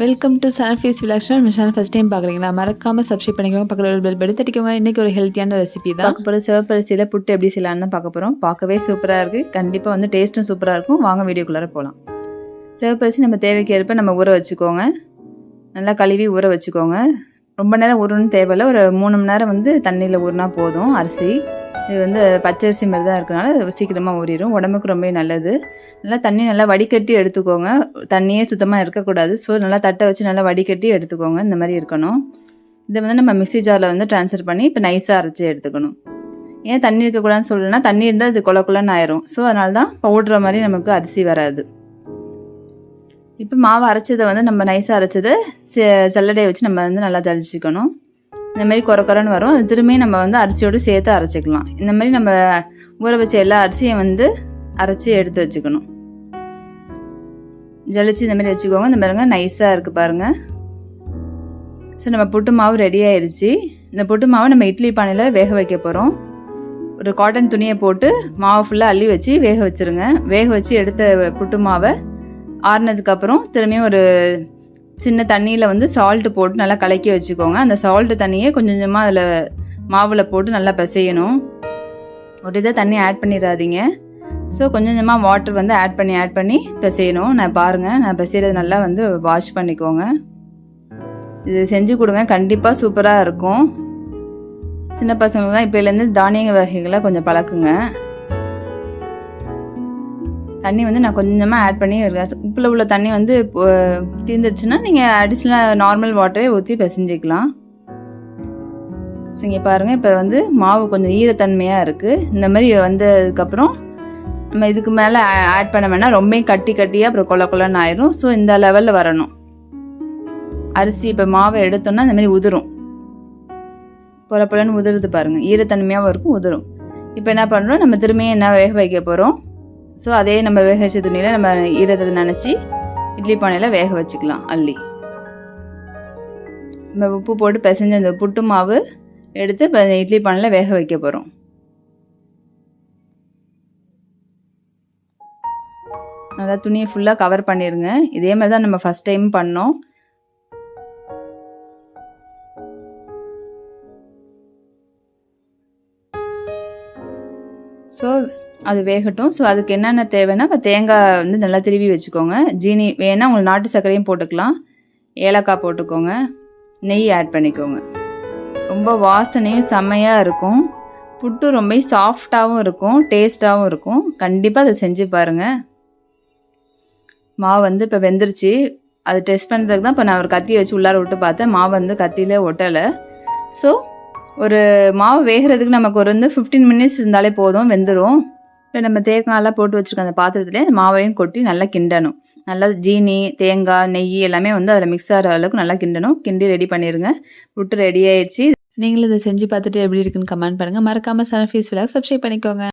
Welcome to Sunfeast விலாக்ஷன் நம்ம channel first time பார்க்குறீங்களா? மறக்காமல் சப்ஸ்கிரைப் பண்ணிக்கோங்க. பக்கத்தில் பெல் படி தட்டிக்கோங்க இன்றைக்கி ஒரு ஹெல்த்தியான ரெசிபி தான். பார்க்க போகிற சிவப்பரிசியில் புட்டு எப்படி செய்யலான்னு தான் பார்க்க போகிறோம் பார்க்கவே சூப்பராக இருக்குது கண்டிப்பாக வந்து டேஸ்ட்டும் சூப்பராக இருக்கும். வாங்க வீடியோக்குள்ளார போகலாம் சிவப்பரிசி நம்ம தேவைக்கு ஏற்ப நம்ம ஊற வச்சுக்கோங்க. நல்லா கழுவி ஊற வச்சுக்கோங்க. ரொம்ப நேரம் ஊறணும்னு தேவையில்லை. ஒரு மூணு மணி நேரம் வந்து தண்ணியில் ஊறினா போதும் அரிசி. இது வந்து பச்சரிசி மாதிரி தான் இருக்கனால சீக்கிரமாக ஊறிடும் உடம்புக்கு ரொம்ப நல்லது. நல்லா தண்ணி நல்லா வடிகட்டி எடுத்துக்கோங்க. தண்ணியே சுத்தமாக இருக்கக்கூடாது. ஸோ நல்லா தட்டை வச்சு நல்லா வடிகட்டி எடுத்துக்கோங்க. இந்த மாதிரி இருக்கணும். இதை வந்து நம்ம மிக்ஸி ஜாரில் வந்து ட்ரான்ஸ்ஃபர் பண்ணி இப்போ நைஸாக அரைச்சி எடுத்துக்கணும். ஏன் தண்ணி இருக்கக்கூடாதுன்னு சொல்லணும்னா தண்ணி இருந்தால் இது கொல குலன்னு ஆயிரும். ஸோ அதனால தான் பவுட்ற மாதிரி நமக்கு அரிசி வராது. இப்போ மாவு அரைச்சதை வந்து நம்ம நைஸாக அரைச்சதை சல்லடையை வச்சு நம்ம வந்து நல்லா ஜலிச்சிக்கணும். இந்த மாதிரி குறை குறைன்னு வரும். அது திரும்பி நம்ம வந்து அரிசியோடு சேர்த்து அரைச்சிக்கலாம். இந்த மாதிரி நம்ம ஊற வச்ச எல்லா அரிசியும் வந்து அரைச்சி எடுத்து வச்சுக்கணும். ஜலிச்சு இந்த மாதிரி வச்சுக்கோங்க. இந்த பாருங்க நைஸாக இருக்குது பாருங்கள் ஸோ நம்ம புட்டு மாவு ரெடி ஆயிடுச்சு இந்த புட்டு மாவை நம்ம இட்லி பானையில் வேக வைக்க போகிறோம் ஒரு காட்டன் துணியை போட்டு மாவு ஃபுல்லாக அள்ளி வச்சு வேக வச்சுருங்க. வேக வச்சு எடுத்த புட்டு மாவை ஆறுனதுக்கப்புறம் திரும்பியும் ஒரு சின்ன தண்ணியில் வந்து சால்ட்டு போட்டு நல்லா கலக்கி வச்சுக்கோங்க. அந்த சால்ட்டு தண்ணியை கொஞ்சம் கொஞ்சமாக அதில் மாவில் போட்டு நல்லா பிசையணும். ஒரு இதை தண்ணி ஆட் பண்ணிடாதீங்க. ஸோ கொஞ்சம் கொஞ்சமாக வாட்டர் வந்து ஆட் பண்ணி ஆட் பண்ணி பிசையணும். நான் பாருங்கள் நான் பிசைகிறது நல்லா வந்து வாஷ் பண்ணிக்கோங்க. இது செஞ்சு கொடுங்க. கண்டிப்பாக சூப்பராக இருக்கும். சின்ன பசங்களுக்கு தான் இப்போலேருந்து தானிய வகைகளை கொஞ்சம் பழக்குங்க. தண்ணி வந்து நான் கொஞ்சமாக ஆட் பண்ணி இருக்கேன். உப்பில் உள்ள தண்ணி வந்து தீர்ந்துருச்சுன்னா நீங்கள் அடிஷ்னலாக நார்மல் வாட்டரே ஊற்றி பிசைஞ்சிக்கலாம். ஸோ இங்கே பாருங்கள் இப்போ வந்து மாவு கொஞ்சம் ஈரத்தன்மையாக இருக்குது இந்த மாதிரி வந்ததுக்கப்புறம் நம்ம இதுக்கு மேலே ஆட் பண்ண வேணால் ரொம்ப கட்டி கட்டியாக அப்புறம் கொல கொலன்னு ஆயிரும். ஸோ இந்த லெவலில் வரணும். அரிசி இப்போ மாவை எடுத்தோன்னா இந்த மாதிரி உதிரும். பொல பொலன்னு உதிருது பாருங்கள் ஈரத்தன்மையாகவும் இருக்கும் உதிரும். இப்போ என்ன பண்ணுறோம் நம்ம திரும்பியும் என்ன வேக வைக்க போகிறோம் ஸோ அதே நம்ம வேக வச்ச துணியில் நம்ம ஈரத்தை நினச்சி இட்லி பானையில் வேக வச்சுக்கலாம் அள்ளி. நம்ம உப்பு போட்டு பிசைஞ்ச அந்த புட்டு மாவு எடுத்து இட்லி பானையில் வேக வைக்க போகிறோம் நல்லா துணியை ஃபுல்லாக கவர் பண்ணிடுங்க இதே மாதிரி தான் நம்ம ஃபஸ்ட் டைம் பண்ணோம். ஸோ அது வேகட்டும். ஸோ அதுக்கு என்னென்ன தேவைன்னா இப்போ தேங்காய் வந்து நல்லா திருவி வச்சுக்கோங்க. ஜீனி வேணால் உங்களுக்கு நாட்டு சர்க்கரையும் போட்டுக்கலாம். ஏலக்காய் போட்டுக்கோங்க. நெய் ஆட் பண்ணிக்கோங்க. ரொம்ப வாசனையும் செம்மையாக இருக்கும். புட்டு ரொம்ப சாஃப்டாகவும் இருக்கும். டேஸ்ட்டாகவும் இருக்கும். கண்டிப்பாக அதை செஞ்சு பாருங்கள் மாவு வந்து இப்போ வெந்துருச்சு. அது டெஸ்ட் பண்ணுறதுக்கு தான் இப்போ நான் ஒரு கத்தியை வச்சு உள்ளார விட்டு பார்த்தேன். மாவு வந்து கத்தியிலே ஒட்டலை. ஸோ ஒரு மாவு வேகிறதுக்கு நமக்கு ஒரு வந்து ஃபிஃப்டீன் மினிட்ஸ் இருந்தாலே போதும். வெந்துடும் இப்போ நம்ம தேங்காயெல்லாம் போட்டு வச்சுருக்க அந்த பாத்திரத்துலேயே அந்த மாவையும் கொட்டி நல்லா கிண்டணும். நல்லா ஜீனி தேங்காய் நெய் எல்லாமே வந்து அதில் மிக்ஸ் ஆகிற அளவுக்கு நல்லா கிண்டணும். கிண்டி ரெடி பண்ணிடுங்க புட்டு ரெடி ஆயிடுச்சு. நீங்களும் இதை செஞ்சு பார்த்துட்டு எப்படி இருக்குன்னு கமெண்ட் பண்ணுங்கள் மறக்காமல் சனஃபீஸ் விலாக் சப்ஸ்கிரைப் பண்ணிக்கோங்க.